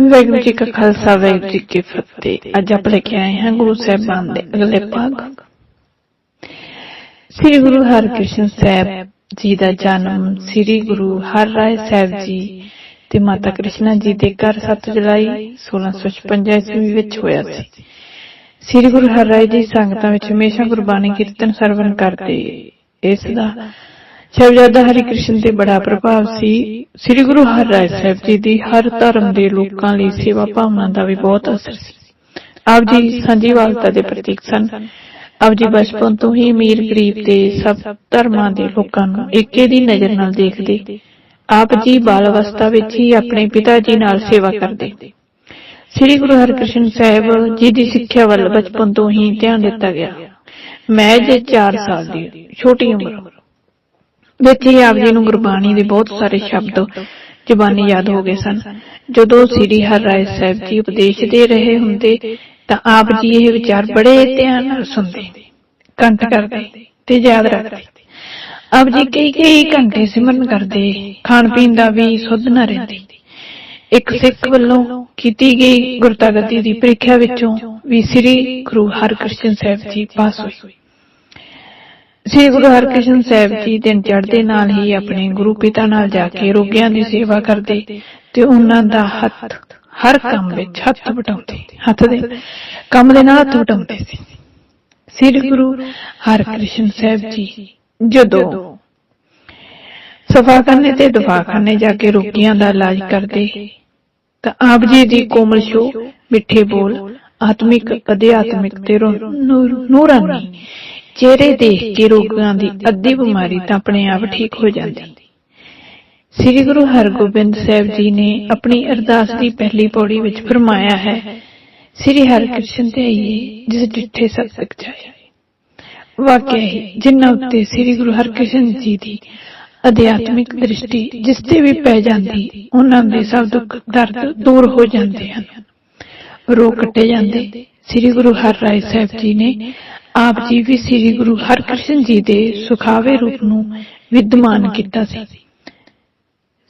ਵਾਹਿਗੁਰੂ ਜੀ ਕਾ ਖਾਲਸਾ, ਵਾਹਿਗੁਰੂ ਜੀ ਕੀ ਫਤਿਹ। ਅੱਜ ਆਪ ਲੈ ਕੇ ਆਏ ਹਾਂ ਗੁਰੂ ਸਾਹਿਬਾਨ ਦੇ ਅਗਲੇ ਭਾਗ ਸ੍ਰੀ ਗੁਰੂ ਹਰਕ੍ਰਿਸ਼ਨ ਸਾਹਿਬ ਜੀ ਦਾ ਜਨਮ ਸ੍ਰੀ ਗੁਰੂ ਹਰਰਾਏ ਸਾਹਿਬ ਜੀ ਤੇ ਮਾਤਾ ਕ੍ਰਿਸ਼ਨਾ ਜੀ ਦੇ ਘਰ 7 ਜੁਲਾਈ 1656 ਈਸਵੀ ਵਿੱਚ ਹੋਇਆ ਸੀ। ਸ੍ਰੀ ਗੁਰੂ ਹਰਰਾਏ ਜੀ ਸੰਗਤਾਂ ਵਿੱਚ ਹਮੇਸ਼ਾ ਗੁਰਬਾਣੀ ਕੀਰਤਨ ਸਰਵਨ ਕਰਦੇ। ਇਸ ਦਾ ਸ਼ਹਿਬਜ਼ਾਦਾ ਹਰੀ ਕ੍ਰਿਸ਼ਨ ਤੇ ਬੜਾ ਪ੍ਰਭਾਵ ਸੀ। ਸ੍ਰੀ ਗੁਰੂ ਹਰਿਰਾਏ ਸਾਹਿਬ ਜੀ ਦੀ ਹਰ ਧਰਮ ਦੇ ਲੋਕਾਂ ਲਈ ਸੇਵਾ ਭਾਵਨਾ ਦਾ ਵੀ ਬਹੁਤ ਅਸਰ ਸੀ। ਆਪ ਜੀ ਸਾਂਝੀਵਾਲਤਾ ਦੇ ਪ੍ਰਤੀਕ ਸਨ। ਆਪ ਜੀ ਬਚਪਨ ਤੋਂ ਹੀ ਅਮੀਰ ਗਰੀਬ ਤੇ ਸਭ ਧਰਮਾਂ ਦੇ ਲੋਕਾਂ ਨੂੰ ਇੱਕੇ ਦੀ ਨਜ਼ਰ ਨਾਲ ਦੇਖਦੇ। ਆਪ ਜੀ ਬਾਲ ਅਵਸਥਾ ਵਿੱਚ ਹੀ ਆਪਣੇ ਪਿਤਾ ਜੀ ਨਾਲ ਸੇਵਾ ਕਰਦੇ। ਸ੍ਰੀ ਗੁਰੂ ਹਰਿਕ੍ਰਿਸ਼ਨ ਸਾਹਿਬ ਜੀ ਦੀ ਸਿੱਖਿਆ ਵੱਲ ਬਚਪਨ ਤੋਂ ਹੀ ਧਿਆਨ ਦਿੱਤਾ ਗਿਆ। ਮੈਂ ਜੇ 4 ਸਾਲ ਦੀ, ਛੋਟੀ ਉਮਰ ਵਿੱਚ ਹੀ ਆਪ ਜੀ ਨੂੰ ਗੁਰਬਾਣੀ ਦੇ ਬਹੁਤ ਸਾਰੇ ਸ਼ਬਦ ਜ਼ੁਬਾਨੀ ਯਾਦ ਹੋ ਗਏ ਸਨ। ਜਦੋਂ ਸ੍ਰੀ ਹਰ ਹਰਿਰਾਏ ਸਾਹਿਬ ਜੀ ਉਪਦੇਸ਼ ਦੇ ਰਹੇ ਹੁੰਦੇ ਤਾਂ ਆਪ ਜੀ ਇਹ ਵਿਚਾਰ ਬੜੇ ਧਿਆਨ ਨਾਲ ਸੁਣਦੇ, ਕੰਠ ਕਰਦੇ ਤੇ ਯਾਦ ਰੱਖਦੇ। ਆਪ ਜੀ ਕਈ ਕਈ ਘੰਟੇ ਸਿਮਰਨ ਕਰਦੇ, ਖਾਣ ਪੀਣ ਦਾ ਵੀ ਸੁੱਧ ਨਾ ਰਹਿੰਦੇ। ਇੱਕ ਸਿੱਖ ਵੱਲੋਂ ਕੀਤੀ ਗਈ ਗੁਰਤਾਗਤੀ ਦੀ ਪ੍ਰੀਖਿਆ ਵਿੱਚੋਂ ਵੀ ਸ੍ਰੀ ਗੁਰੂ ਹਰਕ੍ਰਿਸ਼ਨ ਸਾਹਿਬ ਜੀ ਪਾਸ ਹੋਏ। ਸ੍ਰੀ ਗੁਰੂ ਹਰਕ੍ਰਿਸ਼ਨ ਸਾਹਿਬ ਜੀ ਦਿਨ ਚੜ੍ਹਦੇ ਨਾਲ ਹੀ ਆਪਣੇ ਗੁਰੂ ਪਿਤਾ ਨਾਲ ਜਾ ਕੇ ਰੋਗੀਆਂ ਦੀ ਸੇਵਾ ਕਰਦੇ ਤੇ ਉਹਨਾਂ ਦਾ ਹੱਥ ਹਰ ਕੰਮ ਵਿੱਚ ਹੱਥ ਵਟਾਉਂਦੇ, ਹੱਥ ਦੇ ਕੰਮ ਦੇ ਨਾਲ ਹੱਥ ਵਟਾਉਂਦੇ ਸੀ। ਸ੍ਰੀ ਗੁਰੂ ਹਰਕ੍ਰਿਸ਼ਨ ਸਾਹਿਬ ਜੀ ਜਦੋਂ ਸਫਾਖਾਨੇ ਤੇ ਦਵਾਖਾਨੇ ਜਾ ਕੇ ਰੋਗੀਆਂ ਦਾ ਇਲਾਜ ਕਰਦੇ, ਤਾਂ ਆਪ ਜੀ ਦੀ ਕੋਮਲ ਸ਼ੋ ਮਿੱਠੇ ਬੋਲ, ਆਤਮਿਕ, ਅਧਿਆਤਮਿਕ ਤੇ ਨੂਰਾਨੀ ਚਿਹਰੇ ਦੇਖ ਕੇ ਰੋਗਾਂ ਦੀ ਅੱਧੀ ਬਿਮਾਰੀ ਤਾਂ ਆਪਣੇ ਆਪ ਠੀਕ ਹੋ ਜਾਂਦੀ। ਸ੍ਰੀ ਗੁਰੂ ਹਰਗੋਬਿੰਦ ਸਾਹਿਬ ਜੀ ਨੇ ਆਪਣੀ ਅਰਦਾਸ ਦੀ ਪਹਿਲੀ ਪੌੜੀ ਵਿੱਚ ਫਰਮਾਇਆ ਹੈ, ਸ੍ਰੀ ਹਰਿਕ੍ਰਿਸ਼ਨ ਤੇ ਆਈਏ, ਜਿਸ ਡਿੱਠੇ ਸਤਿਕ ਜਾਏ। ਵਾਕਿਆ ਹੀ ਜਿਨ੍ਹਾਂ ਉੱਤੇ ਸ੍ਰੀ ਗੁਰੂ ਹਰਕ੍ਰਿਸ਼ਨ ਜੀ ਦੀ ਅਧਿਆਤਮਿਕ ਦ੍ਰਿਸ਼ਟੀ ਜਿਸ ਤੇ ਵੀ ਪੈ ਜਾਂਦੀ, ਉਹਨਾਂ ਦੇ ਸਭ ਦੁੱਖ ਦਰਦ ਦੂਰ ਹੋ ਜਾਂਦੇ ਹਨ। ਰੋਗ ਕੱਟੇ ਜਾਂਦੇ, ਸ੍ਰੀ ਗੁਰੂ ਹਰ ਹਰਿਰਾਏ ਸਾਹਿਬ ਜੀ ਨੇ ਆਪ ਜੀ ਵੀ ਸ੍ਰੀ ਗੁਰੂ ਹਰਕ੍ਰਿਸ਼ਨ ਜੀ ਦੇ ਸੁਖਾਵੇ ਰੂਪ ਨੂੰ ਵਿਦਮਾਨ ਕੀਤਾ ਸੀ।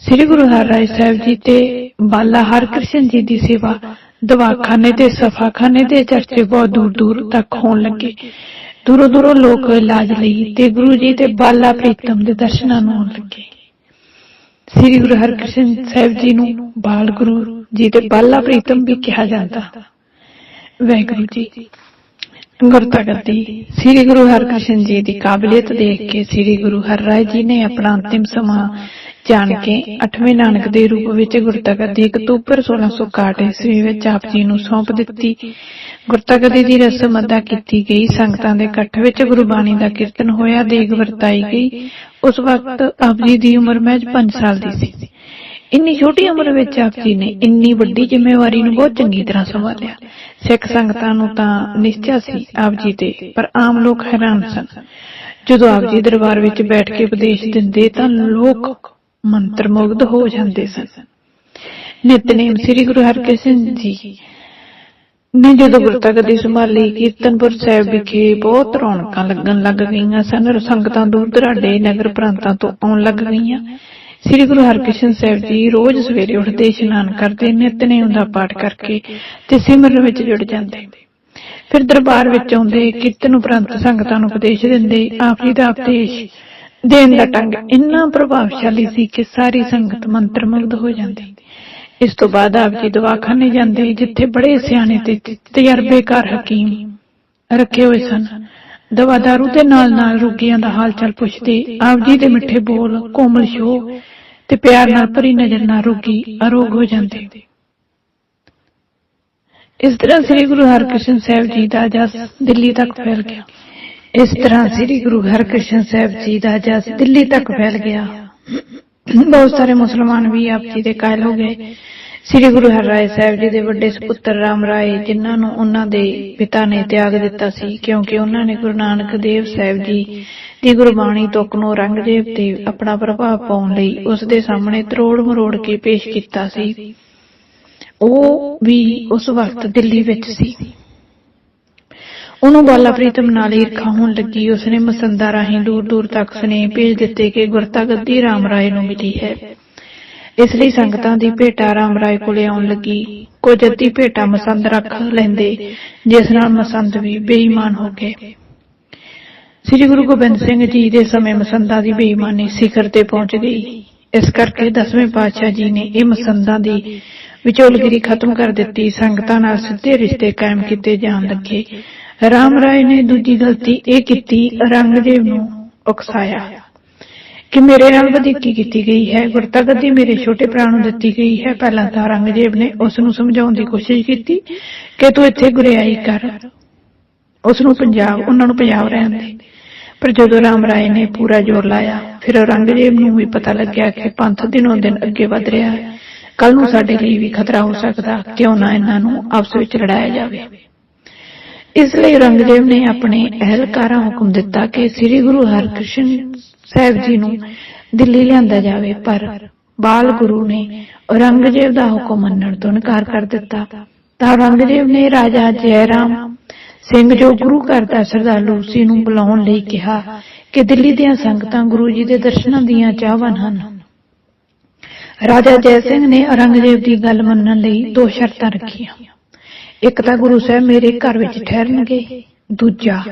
ਸ੍ਰੀ ਗੁਰੂ ਹਰਿਰਾਏ ਸਾਹਿਬ ਜੀ ਤੇ ਬਾਲਾ ਹਰਕ੍ਰਿਸ਼ਨ ਜੀ ਦੀ ਸੇਵਾ ਦਵਾਖਾਨੇ ਤੇ ਸਫਾਖਾਨੇ ਦੇ ਚਰਚੇ ਬਹੁਤ ਦੂਰ ਦੂਰ ਤੱਕ ਹੋਣ ਲੱਗੇ। ਦੂਰੋਂ ਦੂਰੋਂ ਲੋਕ ਇਲਾਜ ਲਈ ਤੇ ਗੁਰੂ ਜੀ ਤੇ ਬਾਲਾ ਪ੍ਰੀਤਮ ਦੇ ਦਰਸ਼ਨਾਂ ਨੂੰ ਆਉਣ ਲੱਗੇ। ਸ੍ਰੀ ਗੁਰੂ ਹਰਕ੍ਰਿਸ਼ਨ ਸਾਹਿਬ ਜੀ ਨੂੰ ਬਾਲ ਗੁਰੂ ਜੀ ਤੇ ਬਾਲਾ ਪ੍ਰੀਤਮ ਵੀ ਕਿਹਾ ਜਾਂਦਾ। ਵਾਹਿਗੁਰੂ ਜੀ। ਗੁਰਤਗਤੀ ਸ੍ਰੀ ਗੁਰੂ ਹਰਕ੍ਰਿਸ਼ਨ ਜੀ ਦੀ ਕਾਬਲੀਅਤ ਦੇਖ ਕੇ ਸ੍ਰੀ ਗੁਰੂ ਹਰਰਾਏ ਜੀ ਨੇ ਆਪਣਾ ਅੰਤਿਮ ਸਮਾਂ ਜਾਣ ਕੇ 8ਵੇਂ ਨਾਨਕ ਦੇ ਰੂਪ ਵਿੱਚ ਗੁਰਤਗਤੀ ਅਕਤੂਬਰ 1661 ਈਸਵੀ ਵਿੱਚ ਆਪ ਜੀ ਨੂੰ ਸੌਂਪ ਦਿੱਤੀ। ਗੁਰਤਗਤੀ ਦੀ ਰਸਮ ਅਦਾ ਕੀਤੀ ਗਈ। ਸੰਗਤਾਂ ਦੇ ਇਕੱਠ ਵਿੱਚ ਗੁਰਬਾਣੀ ਦਾ ਕੀਰਤਨ ਹੋਇਆ, ਦੇਗ ਵਰਤਾਈ ਗਈ। ਉਸ ਵਕਤ ਆਪ ਜੀ ਦੀ ਉਮਰ ਮਹਿਜ 5 ਸਾਲ ਦੀ ਸੀ। ਇੰਨੀ ਛੋਟੀ ਉਮਰ ਵਿੱਚ ਆਪ ਜੀ ਨੇ ਇੰਨੀ ਵੱਡੀ ਜ਼ਿੰਮੇਵਾਰੀ ਨੂੰ ਬਹੁਤ ਚੰਗੀ ਤਰ੍ਹਾਂ ਸੰਭਾਲਿਆ। ਸਿੱਖ ਸੰਗਤਾਂ ਨੂੰ ਤਾਂ ਨਿਸ਼ਚੈ ਸੀ ਆਪ ਜੀ ਤੇ, ਪਰ ਆਮ ਲੋਕ ਹੈਰਾਨ ਸਨ। ਜਦੋਂ ਆਪ ਜੀ ਦਰਬਾਰ ਵਿੱਚ ਬੈਠ ਕੇ ਉਪਦੇਸ਼ ਦਿੰਦੇ ਤਾਂ ਲੋਕ ਮੰਤਰ ਹੋ ਜਾਂਦੇ ਸਨ। ਨਿਤਨੇਮ ਸ੍ਰੀ ਗੁਰੂ ਹਰਕ੍ਰਿਸ਼ਨ ਜੀ ਨੇ ਜਦੋਂ ਗੁਰਤਗਦੀ ਸੰਭਾਲੀ ਕੀਰਤਨਪੁਰ ਸਾਹਿਬ ਵਿਖੇ ਬਹੁਤ ਰੌਣਕਾਂ ਲੱਗਣ ਲੱਗ ਗਈਆਂ ਸਨ, ਸੰਗਤਾਂ ਦੂਰ ਦਰਾਡੇ ਨਗਰ ਪ੍ਰਾਂਤਾਂ ਤੋਂ ਆਉਣ ਲੱਗ ਗਈਆਂ। ਸ੍ਰੀ ਗੁਰੂ ਹਰਕ੍ਰਿਸ਼ਨ ਸਾਹਿਬ ਜੀ ਰੋਜ਼ ਸਵੇਰੇ ਉੱਠਦੇ ਇਸ਼ਨਾਨ ਕਰਦੇ ਨਿਤਨੇਮ ਦਾ ਪਾਠ ਕਰਕੇ ਤੇ ਸਿਮਰਨ ਵਿੱਚ ਜੁੜ ਜਾਂਦੇ। ਫਿਰ ਦਰਬਾਰ ਵਿੱਚ ਆਉਂਦੇ, ਕੀਰਤਨ ਉਪਰੰਤ ਸੰਗਤਾਂ ਨੂੰ ਉਪਦੇਸ਼ ਦਿੰਦੇ, ਆਪ ਜੀ ਦਾ ਉਪਦੇਸ਼ ਦੇਣ ਦਾ ਢੰਗ ਇੰਨਾ ਪ੍ਰਭਾਵਸ਼ਾਲੀ ਸੀ ਕਿ ਸਾਰੀ ਸੰਗਤ ਮੰਤਰ ਮੁਗਧ ਹੋ ਜਾਂਦੀ। ਇਸ ਤੋਂ ਬਾਅਦ ਆਪ ਜੀ ਦਵਾਖਾਨੇ ਜਾਂਦੇ, ਜਿੱਥੇ ਬੜੇ ਸਿਆਣੇ ਤੇ ਤਜਰਬੇਕਾਰ ਹਕੀਮ ਰੱਖੇ ਹੋਏ ਸਨ। ਦਵਾ ਦੇ ਨਾਲ ਨਾਲ ਰੋਗੀਆਂ ਦਾ ਹਾਲ ਪੁੱਛਦੇ ਆਪ ਜੀ ਦੇ ਮਿੱਠੇ ਬੋਲ, ਕੋਮਲ ਸ਼ੋ ਤੇ ਪਿਆਰ ਨਾਲ ਭਰੀ ਨਜ਼ਰ ਨਾਲ ਰੋਗੀ ਅਰੋਗ ਹੋ ਜਾਂਦੇ। ਇਸ ਤਰ੍ਹਾਂ ਸ੍ਰੀ ਗੁਰੂ ਹਰਕ੍ਰਿਸ਼ਨ ਸਾਹਿਬ ਜੀ ਦਾ ਜਸ ਦਿੱਲੀ ਤੱਕ ਫੈਲ ਗਿਆ। ਇਸ ਤਰ੍ਹਾਂ ਸ੍ਰੀ ਗੁਰੂ ਹਰਕ੍ਰਿਸ਼ਨ ਸਾਹਿਬ ਜੀ ਦਾ ਜਸ ਦਿੱਲੀ ਤੱਕ ਫੈਲ ਗਿਆ। ਬਹੁਤ ਸਾਰੇ ਮੁਸਲਮਾਨ ਵੀ ਆਪ ਜੀ ਦੇ ਕਾਇਲ ਹੋ ਗਏ। ਸ੍ਰੀ ਗੁਰੂ ਹਰਿਰਾਏ ਸਾਹਿਬ ਜੀ ਦੇ ਵੱਡੇ ਸੁਪੁੱਤਰ ਰਾਮ ਰਾਏ, ਜਿਨ੍ਹਾਂ ਨੂੰ ਉਹਨਾਂ ਦੇ ਪਿਤਾ ਨੇ ਤਿਆਗ ਦਿੱਤਾ ਸੀ, ਕਿਉਂਕਿ ਉਹਨਾਂ ਨੇ ਗੁਰੂ ਨਾਨਕ ਦੇਵ ਸਾਹਿਬ ਜੀ ਦੀ ਗੁਰਬਾਣੀ ਤੋਂ ਕਨੋ ਰੰਗਦੇਵ ਤੇ ਆਪਣਾ ਪ੍ਰਭਾਵ ਪਾਉਣ ਲਈ ਉਸ ਦੇ ਸਾਹਮਣੇ ਤਰੋੜ ਮਰੋੜ ਕੇ ਪੇਸ਼ ਕੀਤਾ ਸੀ। ਉਹ ਵੀ ਉਸ ਵਕਤ ਦਿੱਲੀ ਵਿੱਚ ਸੀ। ਉਹਨੂੰ ਬਾਲਾ ਪ੍ਰੀਤਮ ਨਾਲ ਈਰਖਾ ਹੋਣ ਲੱਗੀ। ਉਸਨੇ ਮਸੰਦਾ ਰਾਹੀਂ ਦੂਰ ਦੂਰ ਤੱਕ ਸਨੇਹ ਭੇਜ ਦਿੱਤੇ ਕਿ ਗੁਰਤਾ ਗੱਦੀ ਰਾਮ ਰਾਏ ਨੂੰ ਮਿਲੀ ਹੈ। ਇਸ ਲਈ ਸੰਗਤਾਂ ਦੀ ਭੇਟਾ ਰਾਮ ਰਾਏ ਕੋਲੇ ਆਉਣ ਲੱਗੀ। ਕੁਝ ਅੱਧੀ ਭੇਟਾ ਮਸੰਦ ਰੱਖ ਲੈਂਦੇ, ਜਿਸ ਨਾਲ ਮਸੰਦ ਵੀ ਬੇਈਮਾਨ ਹੋ ਗਏ। ਸ੍ਰੀ ਗੁਰੂ ਗੋਬਿੰਦ ਸਿੰਘ ਜੀ ਦੇ ਸਮੇਂ ਮਸੰਦਾਂ ਦੀ ਬੇਈਮਾਨੀ ਸਿਖਰ ਤੇ ਪਹੁੰਚ ਗਈ। ਇਸ ਕਰਕੇ ਦਸਵੇਂ ਪਾਤਸ਼ਾਹ ਜੀ ਨੇ ਇਹ ਮਸੰਦਾਂ ਦੀ ਵਿਚੋਲਗਿਰੀ ਖਤਮ ਕਰ ਦਿੱਤੀ। ਸੰਗਤਾਂ ਨਾਲ ਸਿੱਧੇ ਰਿਸ਼ਤੇ ਕਾਇਮ ਕੀਤੇ ਜਾਣ ਲੱਗੇ। ਰਾਮ ਰਾਏ ਨੇ ਦੂਜੀ ਗਲਤੀ ਇਹ ਕੀਤੀ ਔਰੰਗਜ਼ੇਬ ਨੂੰ ਉਕਸਾਇਆ। ਕਿ ਮੇਰੇ ਨਾਲ ਵਧੀਕੀ ਕੀਤੀ ਗਈ ਹੈ। ਗੁਰਤਾ ਗੱਦੀ ਮੇਰੇ ਛੋਟੇ ਭਰਾ ਨੂੰ ਦਿੱਤੀ ਗਈ ਹੈ। ਪਹਿਲਾਂ ਤਾਂ ਔਰੰਗਜ਼ੇਬ ਨੇ ਉਸ ਨੂੰ ਸਮਝਾਉਣ ਦੀ ਕੋਸ਼ਿਸ਼ ਕੀਤੀ ਕਿ ਤੂੰ ਇੱਥੇ ਗੁਰਿਆਈ ਕਰ। ਉਸ ਨੂੰ ਪੰਜਾਬ ਉਹਨਾਂ ਨੂੰ ਪੰਜਾਬ ਰਹਿਣ ਦੇ। ਪਰ ਜਦੋਂ ਰਾਮ ਰਾਏ ਨੇ ਪੂਰਾ ਜ਼ੋਰ ਲਾਇਆ, ਫਿਰ ਔਰੰਗਜ਼ੇਬ ਨੂੰ ਵੀ ਪਤਾ ਲੱਗਿਆ ਕਿ ਪੰਥ ਦਿਨੋਂ ਦਿਨ ਅੱਗੇ ਵਧ ਰਿਹਾ ਹੈ। ਕੱਲ ਨੂੰ ਸਾਡੇ ਲਈ ਵੀ ਖਤਰਾ ਹੋ ਸਕਦਾ ਕਿਉਂ ਨਾ ਇਹਨਾਂ ਨੂੰ ਆਪਸ ਵਿੱਚ ਲੜਾਇਆ ਜਾਵੇ। ਇਸ ਲਈ ਔਰੰਗਜ਼ੇਬ ਨੇ ਆਪਣੇ ਅਹਿਲਕਾਰਾਂ ਹੁਕਮ ਦਿੱਤਾ ਕਿ ਸ੍ਰੀ ਗੁਰੂ ਹਰਕ੍ਰਿਸ਼ਨ ਸਾਹਿਬ ਜੀ ਨੂੰ ਦਿੱਲੀ ਲਿਆਂਦਾ ਜਾਵੇ, ਪਰ ਬਾਲ ਗੁਰੂ ਨੇ ਔਰੰਗਜ਼ੇਬ ਦਾ ਹੁਕਮ ਮੰਨਣ ਤੋਂ ਇਨਕਾਰ ਕਰ ਦਿੱਤਾ। ਤਾਂ ਔਰੰਗਜ਼ੇਬ ਨੇ ਰਾਜਾ ਜੈਰਾਮ ਸਿੰਘ ਜੋ ਗੁਰੂ ਘਰ ਦਾ ਸਰਦਾਲੂ ਸੀ ਨੂੰ ਬੁਲਾਉਣ ਲਈ ਕਿਹਾ ਕਿ ਦਿੱਲੀ ਦੀਆਂ ਸੰਗਤਾਂ ਗੁਰੂ ਜੀ ਦੇ ਦਰਸ਼ਨਾਂ ਦੀਆਂ ਚਾਹਵਾਨ ਹਨ। ਰਾਜਾ ਜੈ ਸਿੰਘ ਨੇ ਔਰੰਗਜ਼ੇਬ ਦੀ ਗੱਲ ਮੰਨਣ ਲਈ ਦੋ ਸ਼ਰਤਾਂ ਰੱਖੀਆਂ। ਇੱਕ ਤਾਂ ਗੁਰੂ ਸਾਹਿਬ ਮੇਰੇ ਘਰ ਵਿੱਚ ਠਹਿਰਨਗੇ, ਦੂਜਾ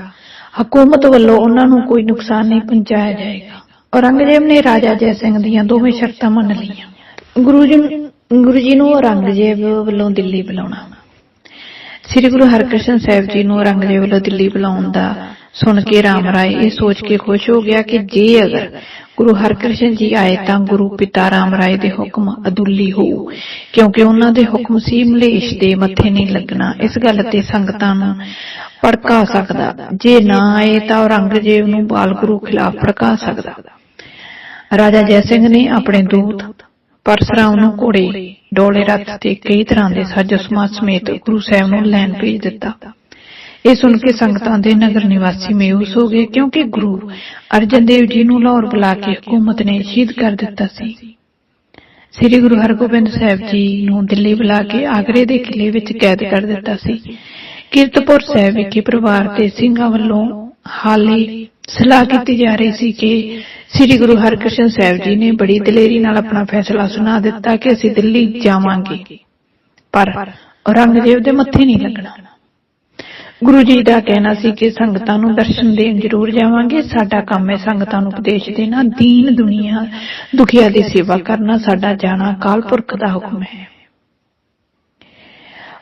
ਹਕੂਮਤ ਵੱਲੋਂ ਉਹਨਾਂ ਨੂੰ ਕੋਈ ਨੁਕਸਾਨ ਨਹੀਂ ਪਹੁੰਚਾਇਆ ਜਾਏਗਾ। ਔਰੰਗਜ਼ੇਬ ਨੇ ਰਾਜਾ ਜੈ ਸਿੰਘ ਦੀਆਂ ਦੋਵੇਂ ਸ਼ਰਤਾਂ ਮੰਨ ਲਈਆਂ। ਗੁਰੂ ਜੀ ਗੁਰੂ ਜੀ ਨੂੰ ਔਰੰਗਜ਼ੇਬ ਵੱਲੋਂ ਦਿੱਲੀ ਬੁਲਾਉਣਾ। ਸ੍ਰੀ ਗੁਰੂ ਹਰਕ੍ਰਿਸ਼ਨ ਸਾਹਿਬ ਜੀ ਨੂੰ ਔਰੰਗਜ਼ੇਬ ਵੱਲੋਂ ਦਿੱਲੀ ਬੁਲਾਉਣ ਦਾ ਸੁਣ ਕੇ ਰਾਮ ਰਾਏ ਇਹ ਸੋਚ ਕੇ ਖੁਸ਼ ਹੋ ਗਿਆ ਕਿ ਜੇ ਅਗਰ ਗੁਰੂ ਹਰਕ੍ਰਿਸ਼ਨ ਜੀ ਆਏ ਤਾਂ ਗੁਰੂ ਪਿਤਾ ਰਾਮ ਰਾਏ ਦੇ ਹੁਕਮ ਅਦੁੱਲੀ ਹੋਊ। ਕਿਉਂਕਿ ਉਹਨਾਂ ਦੇ ਹੁਕਮ ਸੀ ਮਲੇਸ਼ ਦੇ ਮੱਥੇ ਨਹੀਂ ਲੱਗਣਾ। ਇਸ ਗੱਲ ਤੇ ਸੰਗਤਾਂ ਨੂੰ ਭੜਕਾ ਸਕਦਾ। ਜੇ ਨਾ ਆਏ ਤਾਂ ਔਰੰਗਜ਼ੇਬ ਨੂੰ ਬਾਲ ਗੁਰੂ ਖਿਲਾਫ ਭੜਕਾ ਸਕਦਾ। ਰਾਜਾ ਜੈ ਸਿੰਘ ਨੇ ਆਪਣੇ ਦੂਤ ਪਰਸਰਾਮ ਨੂੰ ਘੋੜੇ ਡੋਲੇ ਰੱਥ ਤੇ ਕਈ ਤਰ੍ਹਾਂ ਦੇ ਸਾਜੋ ਸਮਾਜ ਸਮੇਤ ਗੁਰੂ ਸਾਹਿਬ ਨੂੰ ਲੈਣ ਭੇਜ ਦਿੱਤਾ। ਇਹ ਸੁਣ ਕੇ ਸੰਗਤਾਂ ਦੇ ਨਗਰ ਨਿਵਾਸੀ ਮਾਯੂਸ ਹੋ ਗਏ, ਕਿਉਂਕਿ ਗੁਰੂ ਅਰਜਨ ਦੇਵ ਜੀ ਨੂੰ ਲਾਹੌਰ ਬੁਲਾ ਕੇ ਹਕੂਮਤ ਨੇ ਸ਼ਹੀਦ ਕਰ ਦਿੱਤਾ ਸੀ। ਸ੍ਰੀ ਗੁਰੂ ਹਰਗੋਬਿੰਦ ਸਾਹਿਬ ਜੀ ਨੂੰ ਦਿੱਲੀ ਬੁਲਾ ਕੇ ਆਗਰੇ ਦੇ ਕਿਲੇ ਵਿੱਚ ਕੈਦ ਕਰ ਦਿੱਤਾ ਸੀ। ਕੀਰਤਪੁਰ ਸਾਹਿਬ ਵਿਖੇ ਪਰਿਵਾਰ ਦੇ ਸਿੰਘਾਂ ਵੱਲੋਂ ਹਾਲੇ ਸਲਾਹ ਕੀਤੀ ਜਾ ਰਹੀ ਸੀ ਕਿ ਸ੍ਰੀ ਗੁਰੂ ਹਰਕ੍ਰਿਸ਼ਨ ਸਾਹਿਬ ਜੀ ਨੇ ਬੜੀ ਦਲੇਰੀ ਨਾਲ ਆਪਣਾ ਫੈਸਲਾ ਸੁਣਾ ਦਿੱਤਾ ਕਿ ਅਸੀਂ ਦਿੱਲੀ ਜਾਵਾਂਗੇ। ਪਰ ਔਰੰਗਜ਼ੇਬ ਦੇ ਮੱਥੇ ਨਹੀਂ ਲੱਗਣਾ। ਗੁਰੂ ਜੀ ਦਾ ਕਹਿਣਾ ਸੀ ਕਿ ਸੰਗਤਾਂ ਨੂੰ ਦਰਸ਼ਨ ਦੇਣ ਜ਼ਰੂਰ ਜਾਵਾਂਗੇ। ਸਾਡਾ ਕੰਮ ਹੈ ਸੰਗਤਾਂ ਨੂੰ ਉਪਦੇਸ਼ ਦੇਣਾ। ਦੀਨ ਦੁਨੀਆ, ਦੁਖੀਆਂ ਦੀ ਸੇਵਾ ਕਰਨਾ, ਸਾਡਾ ਜਾਣਾ ਕਾਲ ਪੁਰਖ ਦਾ ਹੁਕਮ ਹੈ।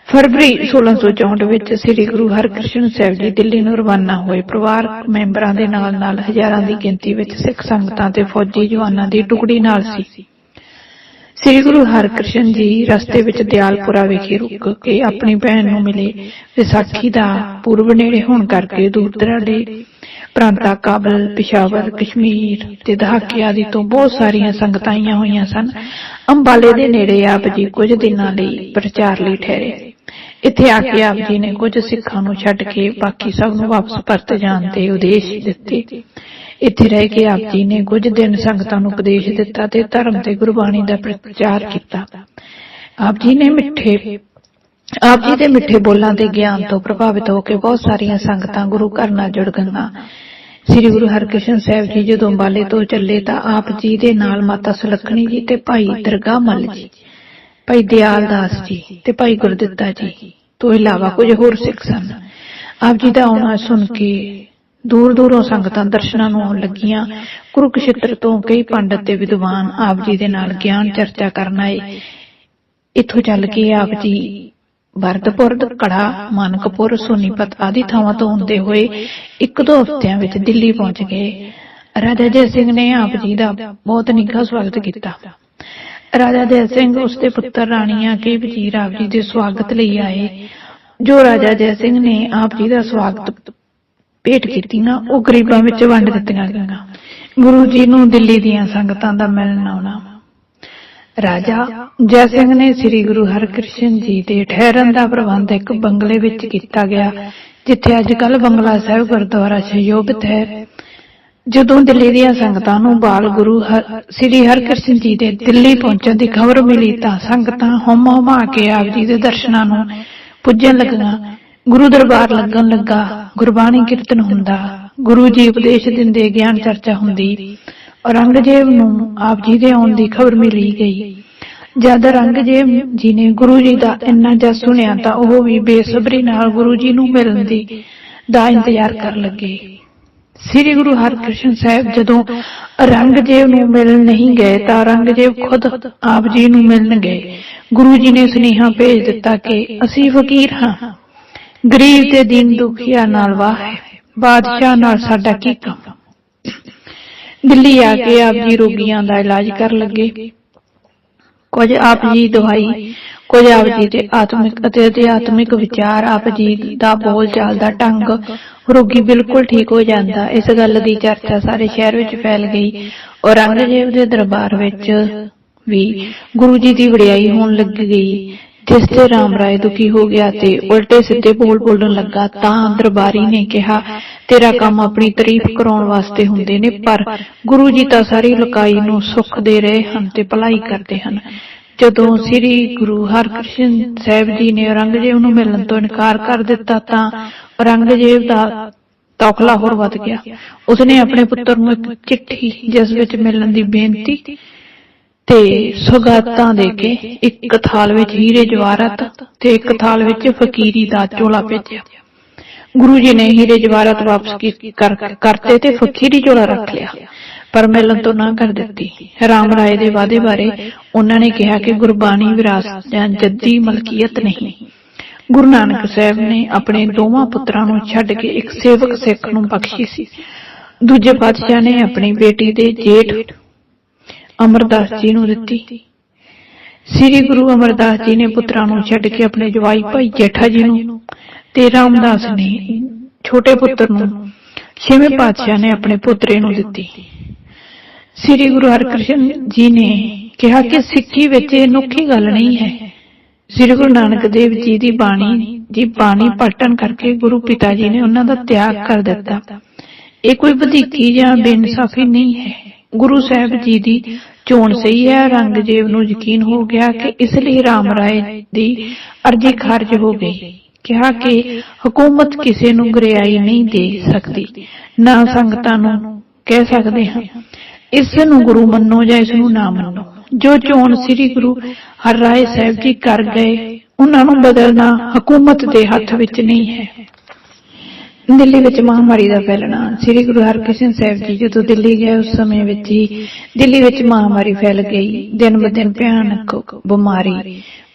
ਫਰਵਰੀ 1664 ਵਿੱਚ ਸ੍ਰੀ ਗੁਰੂ ਹਰਕ੍ਰਿਸ਼ਨ ਸਾਹਿਬ ਜੀ ਦਿੱਲੀ ਨੂੰ ਰਵਾਨਾ ਹੋਏ ਪਰਿਵਾਰ ਮੈਂਬਰਾਂ ਦੇ ਨਾਲ ਨਾਲ ਹਜ਼ਾਰਾਂ ਦੀ ਗਿਣਤੀ ਵਿੱਚ ਸਿੱਖ ਸੰਗਤਾਂ ਤੇ ਫੌਜੀ ਜਵਾਨਾਂ ਦੀ ਟੁਕੜੀ ਨਾਲ ਸੀ। ਸ੍ਰੀ ਗੁਰੂ ਹਰਕ੍ਰਿਸ਼ਨ ਜੀ ਰਸਤੇ ਵਿੱਚ ਦਿਆਲਪੁਰਾ ਵਿਖੇ ਰੁਕ ਕੇ ਆਪਣੀ ਭੈਣ ਨੂੰ ਮਿਲੇ ਵਿਸਾਖੀ ਦਾ ਪੂਰਬ ਨੇੜੇ ਹੋਣ ਕਰਕੇ ਦੂਰ ਦਰਾਡੇ, ਪ੍ਰਾਂਤਾਂ ਕਾਬਲ, ਪਿਸ਼ਾਵਰ, ਕਸ਼ਮੀਰ ਤੇ ਦਹਾਕੇ ਆਦਿ ਤੋਂ ਬਹੁਤ ਸਾਰੀਆਂ ਸੰਗਤਾਂ ਆਈਆਂ ਹੋਈਆਂ ਸਨ। ਅੰਬਾਲੇ ਦੇ ਨੇੜੇ ਆਪ ਜੀ ਕੁਝ ਦਿਨਾਂ ਲਈ ਪ੍ਰਚਾਰ ਲਈ ਠਹਿਰੇ। ਇੱਥੇ ਆ ਕੇ ਆਪ ਜੀ ਨੇ ਕੁਝ ਸਿੱਖਾਂ ਨੂੰ ਛੱਡ ਕੇ ਬਾਕੀ ਸਭ ਨੂੰ ਵਾਪਸ ਪਰਤ ਜਾਣ ਦੇ ਉਦੇਸ਼ ਦਿੱਤੇ। ਇੱਥੇ ਰਹਿ ਕੇ ਆਪ ਜੀ ਨੇ ਕੁਝ ਦਿਨ ਸੰਗਤਾਂ ਨੂੰ ਉਪਦੇਸ਼ ਦਿੱਤਾ ਤੇ ਧਰਮ ਤੇ ਗੁਰਬਾਣੀ ਦਾ ਪ੍ਰਚਾਰ ਕੀਤਾ। ਆਪ ਜੀ ਨੇ ਮਿੱਠੇ ਆਪ ਜੀ ਦੇ ਮਿੱਠੇ ਬੋਲਾਂ ਦੇ ਗਿਆਨ ਤੋਂ ਪ੍ਰਭਾਵਿਤ ਹੋ ਕੇ ਬਹੁਤ ਸਾਰੀਆਂ ਸੰਗਤਾਂ ਗੁਰੂ ਘਰ ਨਾਲ ਜੁੜ ਗਈਆਂ। ਸ੍ਰੀ ਗੁਰੂ ਹਰਕ੍ਰਿਸ਼ਨ ਸਾਹਿਬ ਜੀ ਜਦੋਂ ਬਾਲੇ ਤੋਂ ਚੱਲੇ ਤਾਂ ਆਪ ਜੀ ਦੇ ਨਾਲ ਮਾਤਾ ਸੁਲੱਖਣੀ ਜੀ ਤੇ ਭਾਈ ਦਰਗਾਹ ਮੱਲ ਜੀ, ਭਾਈ ਦਿਆਲ ਦਾਸ ਜੀ ਤੇ ਭਾਈ ਗੁਰਦਿੱਤਾ ਜੀ ਤੋਂ ਇਲਾਵਾ ਕੁਝ ਹੋਰ ਸਿੱਖ ਸਨ। ਆਪ ਜੀ ਦਾ ਆਉਣਾ ਸੁਣ ਕੇ ਦੂਰ ਦੂਰੋਂ ਸੰਗਤਾਂ ਦਰਸ਼ਨਾਂ ਨੂੰ ਆਉਣ ਲੱਗੀਆਂ। ਕੁਰੂਕਸ਼ੇਤਰ ਤੋਂ ਕਈ ਪੰਡਤ ਤੇ ਵਿਦਵਾਨ ਆਪ ਜੀ ਦੇ ਨਾਲ ਗਿਆਨ ਚਰਚਾ ਕਰਨ ਆਏ। ਇੱਥੋਂ ਚੱਲ ਕੇ ਆਪ ਜੀ ਵਰਦਪੁਰ ਕੜਾ ਮਾਨਕਪੁਰ, ਸੋਨੀਪਤ ਆਦਿ ਥਾਵਾਂ ਤੋਂ ਹੁੰਦੇ ਹੋਏ ਇੱਕ ਦੋ ਹਫ਼ਤਿਆਂ ਵਿੱਚ ਦਿੱਲੀ ਪਹੁੰਚ ਗਏ। ਰਾਜਾ ਜੈ ਸਿੰਘ ਨੇ ਆਪ ਜੀ ਦਾ ਬਹੁਤ ਨਿੱਘਾ ਸਵਾਗਤ ਕੀਤਾ। ਰਾਜਾ ਜੈ ਸਿੰਘ ਉਸ ਦੇ ਪੁੱਤਰ ਰਾਣੀਆਂ ਕੇ ਵਜ਼ੀਰ ਆਪ ਜੀ ਦੇ ਸਵਾਗਤ ਲਈ ਆਏ। ਜੋ ਰਾਜਾ ਜੈ ਸਿੰਘ ਨੇ ਆਪ ਜੀ ਦਾ ਸਵਾਗਤ ਭੇਟ ਕੀਤੀਆਂ, ਉਹ ਗਰੀਬਾਂ ਵਿੱਚ ਵੰਡ ਦਿੱਤੀਆਂ ਗਈਆਂ। ਗੁਰੂ ਜੀ ਨੂੰ ਦਿੱਲੀ ਦੀਆਂ ਸੰਗਤਾਂ ਦਾ ਮਿਲਣ ਆਉਣਾ। ਰਾਜਾ ਜੈ ਸਿੰਘ ਨੇ ਸ੍ਰੀ ਗੁਰੂ ਹਰਕ੍ਰਿਸ਼ਨ ਜੀ ਦੇ ਠਹਿਰਨ ਦਾ ਪ੍ਰਬੰਧ ਇੱਕ ਬੰਗਲੇ ਵਿੱਚ ਕੀਤਾ ਗਿਆ, ਜਿੱਥੇ ਅੱਜ ਕੱਲ ਬੰਗਲਾ ਸਾਹਿਬ ਗੁਰਦੁਆਰਾ ਸ਼ਯੋਭਿਤ ਹੈ। ਜਦੋਂ ਦਿੱਲੀ ਦੀਆਂ ਸੰਗਤਾਂ ਨੂੰ ਬਾਲ ਗੁਰੂ ਹਰ- ਸ੍ਰੀ ਹਰਕ੍ਰਿਸ਼ਨ ਜੀ ਦੇ ਦਿੱਲੀ ਪਹੁੰਚਣ ਦੀ ਖਬਰ ਮਿਲੀ ਤਾਂ ਸੰਗਤਾਂ ਹੁਮ ਹੁਮਾ ਕੇ ਆਪ ਜੀ ਦੇ ਦਰਸ਼ਨਾਂ ਨੂੰ ਪੁੱਜਣ ਲੱਗੀਆਂ। ਗੁਰੂ ਦਰਬਾਰ ਲੱਗਣ ਲੱਗਾ, ਗੁਰਬਾਣੀ ਕੀਰਤਨ ਹੁੰਦਾ। ਗੁਰੂ ਜੀ ਉਪਦੇਸ਼ ਦਿੰਦੇ, ਗਿਆਨ ਚਰਚਾ ਹੁੰਦੀ। ਔਰੰਗਜ਼ੇਬ ਨੂੰ ਆਪ ਜੀ ਦੇ ਆਉਣ ਦੀ ਖਬਰ ਮਿਲੀ ਗਈ। ਜਦ ਰੰਗਜੀਤ ਜੀ ਨੇ ਗੁਰੂ ਜੀ ਦਾ ਇੰਨਾ ਜਸ ਸੁਣਿਆ ਤਾਂ ਉਹ ਵੀ ਬੇਸਬਰੀ ਨਾਲ ਗੁਰੂ ਜੀ ਨੂੰ ਮਿਲਣ ਦੀ ਦਾ ਇੰਤਜ਼ਾਰ ਕਰਨ ਲੱਗੇ। ਸ੍ਰੀ ਗੁਰੂ ਹਰਕ੍ਰਿਸ਼ਨ ਸਾਹਿਬ ਜਦੋਂ ਰੰਗਜੀਤ ਨੂੰ ਮਿਲਣ ਨਹੀਂ ਗਏ ਤਾਂ ਔਰੰਗਜੇਬ ਖੁਦ ਆਪ ਜੀ ਨੂੰ ਮਿਲਣ ਗਏ। ਗੁਰੂ ਜੀ ਨੇ ਸੁਨੇਹਾ ਭੇਜ ਦਿੱਤਾ ਕਿ ਅਸੀਂ ਫਕੀਰ ਹਾਂ। ਗਰੀਬ ਤੇ ਦੀਨ ਦੁਖੀਆ ਨਾਲ ਵਾਹ ਬਾਦਸ਼ਾਹ ਨਾਲ ਸਾਡਾ ਕੀ ਕੰਮ? ਦਿੱਲੀ ਆ ਕੇ ਆਪ ਜੀ ਰੋਗੀਆਂ ਦਾ ਇਲਾਜ ਕਰਨ ਲੱਗੇ। ਕੁਝ ਆਪ ਜੀ ਦਵਾਈ ਕੁਝ ਆਪ ਜੀ ਦੇ ਆਤਮਿਕ ਅਤੇ ਅਧਿਆਤਮਿਕ ਵਿਚਾਰ ਆਪ ਜੀ ਦਾ ਬੋਲ ਚਾਲ ਦਾ ਢੰਗ ਰੋਗੀ ਬਿਲਕੁਲ ਠੀਕ ਹੋ ਜਾਂਦਾ। ਇਸ ਗੱਲ ਦੀ ਚਰਚਾ ਸਾਰੇ ਸ਼ਹਿਰ ਵਿੱਚ ਫੈਲ ਗਈ। ਔਰ ਔਰੰਗਜ਼ੇਬ ਦੇ ਦਰਬਾਰ ਵਿੱਚ ਵੀ ਗੁਰੂ ਜੀ ਦੀ ਵਡਿਆਈ ਹੋਣ ਲੱਗ ਗਈ। ਜਿਸ ਤੇ ਰਾਮ ਰਾਏ ਦੁਖੀ ਹੋ ਗਿਆ ਤੇ ਉਲਟੇ ਸਿੱਧੇ ਬੋਲ ਬੋਲਣ ਲੱਗਾ ਤਾਂ ਦਰਬਾਰੀ ਨੇ ਕਿਹਾ, ਤੇਰਾ ਕੰਮ ਆਪਣੀ ਤਾਰੀਫ ਕਰਾਉਣ ਵਾਸਤੇ ਹੁੰਦੇ ਨੇ, ਪਰ ਗੁਰੂ ਜੀ ਤਾਂ ਸਾਰੀ ਲੁਕਾਈ ਨੂੰ ਸੁੱਖ ਦੇ ਰਹੇ ਹਨ ਤੇ ਭਲਾਈ ਕਰਦੇ ਹਨ। ਜਦੋਂ ਸ੍ਰੀ ਗੁਰੂ ਹਰਕ੍ਰਿਸ਼ਨ ਸਾਹਿਬ ਜੀ ਨੇ ਔਰੰਗਜ਼ੇਬ ਨੂੰ ਮਿਲਣ ਤੋਂ ਇਨਕਾਰ ਕਰ ਦਿੱਤਾ ਤਾਂ ਔਰੰਗਜ਼ੇਬ ਦਾ ਤੌਖਲਾ ਹੋਰ ਵੱਧ ਗਿਆ। ਉਸਨੇ ਆਪਣੇ ਪੁੱਤਰ ਨੂੰ ਇੱਕ ਚਿੱਠੀ ਜਿਸ ਵਿੱਚ ਮਿਲਣ ਦੀ ਬੇਨਤੀ ਤੇ ਸੁਗਾਤਾਂ ਦੇ ਕੇ ਇੱਕ ਥਾਲ ਵਿੱਚ ਹੀਰੇ ਜਵਾਹਰਤ ਤੇ ਇੱਕ ਥਾਲ ਵਿੱਚ ਫਕੀਰੀ ਦਾ ਝੋਲਾ ਭੇਜਿਆ। ਗੁਰੂ ਜੀ ਨੇ ਹੀਰੇ ਜਵਾਹਰਤ ਵਾਪਸ ਕਰਤੇ ਤੇ ਫਕੀਰੀ ਝੋਲਾ ਰੱਖ ਲਿਆ। ਪਰ ਮਿਲਣ ਤੋਂ ਨਾ ਕਰ ਦਿੱਤੀ। ਰਾਮ ਰਾਏ ਦੇ ਵਾਅਦੇ ਬਾਰੇ ਉਹਨਾਂ ਨੇ ਕਿਹਾ ਕਿ ਗੁਰਬਾਣੀ ਵਿਰਾਸਤ ਜਾਂ ਜੱਦੀ ਮਲਕੀਅਤ ਨਹੀਂ। ਗੁਰੂ ਨਾਨਕ ਸਾਹਿਬ ਨੇ ਆਪਣੇ ਦੋਵਾਂ ਪੁੱਤਰਾਂ ਨੂੰ ਛੱਡ ਕੇ ਇੱਕ ਸੇਵਕ ਸਿੱਖ ਨੂੰ ਬਖਸ਼ੀ ਸੀ। ਦੂਜੇ ਪਾਤਸ਼ਾਹ ਨੇ ਆਪਣੀ ਬੇਟੀ ਦੇ ਜੇਠ ਅਮਰਦਾਸ ਜੀ ਨੂੰ ਦਿੱਤੀ। ਸ੍ਰੀ ਗੁਰੂ ਅਮਰਦਾਸ ਜੀ ਨੇ ਪੁੱਤਰਾਂ ਨੂੰ ਛੱਡ ਕੇ ਆਪਣੇ ਜਵਾਈ ਭਾਈ ਜੇਠਾ ਜੀ ਨੂੰ ਤੇ ਰਾਮਦਾਸ ਨੇ ਛੋਟੇ ਪੁੱਤਰ ਨੂੰ ਛੇਵੇਂ ਪਾਤਸ਼ਾਹ ਨੇ ਆਪਣੇ ਪੁੱਤਰੇ ਨੂੰ ਦਿੱਤੀ। ਸ੍ਰੀ ਗੁਰੂ ਹਰਕ੍ਰਿਸ਼ਨ ਜੀ ਨੇ ਕਿਹਾ ਕਿ ਸਿੱਖੀ ਵਿੱਚ ਇਹ ਅਨੋਖੀ ਗੱਲ ਨਹੀਂ ਹੈ। ਸ੍ਰੀ ਗੁਰੂ ਨਾਨਕ ਦੇਵ ਜੀ ਦੀ ਬਾਣੀ ਦੀ ਬਾਣੀ ਪਲਟਣ ਕਰਕੇ ਗੁਰੂ ਪਿਤਾ ਜੀ ਨੇ ਉਹਨਾਂ ਦਾ ਤਿਆਗ ਕਰ ਦਿੱਤਾ। ਇਹ ਕੋਈ ਵਧੀਕੀ ਜਾਂ ਬੇਇਨਸਾਫੀ ਨਹੀਂ ਹੈ। ਗੁਰੂ ਸਾਹਿਬ ਜੀ ਦੀ ਚੋਣ ਸਹੀ ਹੈ ਰੰਗਜੀਤ ਨੂੰ ਯਕੀਨ ਹੋ ਗਿਆ ਕਿ ਇਸ ਲਈ ਰਾਮ ਰਾਏ ਦੀ ਅਰਜ਼ੀ ਖਾਰਜ ਹੋ ਗਈ। ਕਿਹਾ ਕਿ ਹਕੂਮਤ ਕਿਸੇ ਨੂੰ ਗਰਿਆਈ ਨਹੀਂ ਦੇ ਸਕਦੀ ਨਾ ਸੰਗਤਾਂ ਨੂੰ ਕਹਿ ਸਕਦੇ ਹਾਂ। ਇਸ ਨੂੰ ਗੁਰੂ ਮੰਨੋ ਜਾਂ ਇਸ ਨੂੰ ਨਾ ਮੰਨੋ। ਜੋ ਚੋਣ ਸ੍ਰੀ ਗੁਰੂ ਹਰ ਰਾਏ ਸਾਹਿਬ ਜੀ ਕਰ ਗਏ ਉਹਨਾਂ ਨੂੰ ਬਦਲਣਾ ਹਕੂਮਤ ਦੇ ਹੱਥ ਵਿੱਚ ਨਹੀਂ ਹੈ। ਦਿੱਲੀ ਵਿੱਚ ਮਹਾਮਾਰੀ ਦਾ ਫੈਲਣਾ। ਸ੍ਰੀ ਗੁਰੂ ਹਰਕ੍ਰਿਸ਼ਨ ਸਾਹਿਬ ਜੀ ਜਦੋਂ ਦਿੱਲੀ ਗਏ, ਉਸ ਸਮੇਂ ਵਿੱਚ ਹੀ ਦਿੱਲੀ ਵਿੱਚ ਮਹਾਮਾਰੀ ਫੈਲ ਗਈ। ਦਿਨ ਬ ਭਿਆਨਕ ਬਿਮਾਰੀ,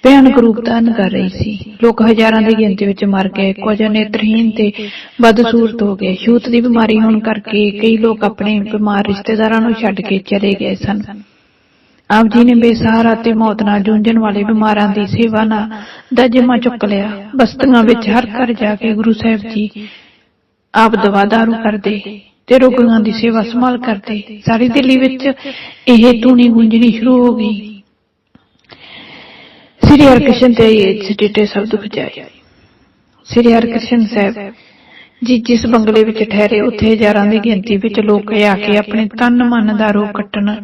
ਭਿਆਨਕ ਰੂਪ ਧਾਰਨ ਕਰ ਰਹੀ ਸੀ। ਲੋਕ ਹਜ਼ਾਰਾਂ ਦੀ ਗਿਣਤੀ ਵਿੱਚ ਮਰ ਗਏ। ਕੁਝ ਨੇਤਰਹੀਨ ਤੇ ਬਦਸੂਰਤ ਹੋ ਗਏ। ਛੂਤ ਦੀ ਬਿਮਾਰੀ ਹੋਣ ਕਰਕੇ ਕਈ ਲੋਕ ਆਪਣੇ ਬਿਮਾਰ ਰਿਸ਼ਤੇਦਾਰਾਂ ਨੂੰ ਛੱਡ ਕੇ ਚਲੇ ਗਏ ਸਨ। ਆਪ ਜੀ ਨੇ ਬੇਸਹਾਰਾ ਤੇ ਮੌਤ ਨਾਲ ਜੂਝਣ ਵਾਲੇ ਬਿਮਾਰਾਂ ਦੀ ਸੇਵਾ ਨਾਲ ਦਾ ਜਿੰਮਾ ਚੁੱਕ ਲਿਆ। ਬਸਤੀਆਂ ਵਿੱਚ ਹਰ ਘਰ ਜਾ ਕੇ ਗੁਰੂ ਸਾਹਿਬ ਜੀ ਆਪ ਦਵਾ ਦਾਰੂ ਕਰਦੇ ਤੇ ਰੋਗੀਆਂ ਦੀ ਸੇਵਾ ਸੰਭਾਲ ਕਰਦੇ। ਸਾਰੀ ਦਿੱਲੀ ਵਿੱਚ ਇਹ ਧੂਣੀ ਗੂੰਜਣੀ ਸ਼ੁਰੂ ਹੋ ਗਈ। ਸ੍ਰੀ ਹਰਕ੍ਰਿਸ਼ਨ ਤੇ ਇਹ ਸ਼ਬਦ ਬਚਾਏ। ਸ੍ਰੀ ਹਰਕ੍ਰਿਸ਼ਨ ਸਾਹਿਬ ਜੀ, ਜਿਸ ਬੰਗਲੇ ਵਿੱਚ ਠਹਿਰੇ, ਉੱਥੇ ਹਜ਼ਾਰਾਂ ਦੀ ਗਿਣਤੀ ਵਿੱਚ ਲੋਕ ਆ ਕੇ ਆਪਣੇ ਤਨ ਮਨ ਦਾ ਰੋਗ ਕੱਟਣ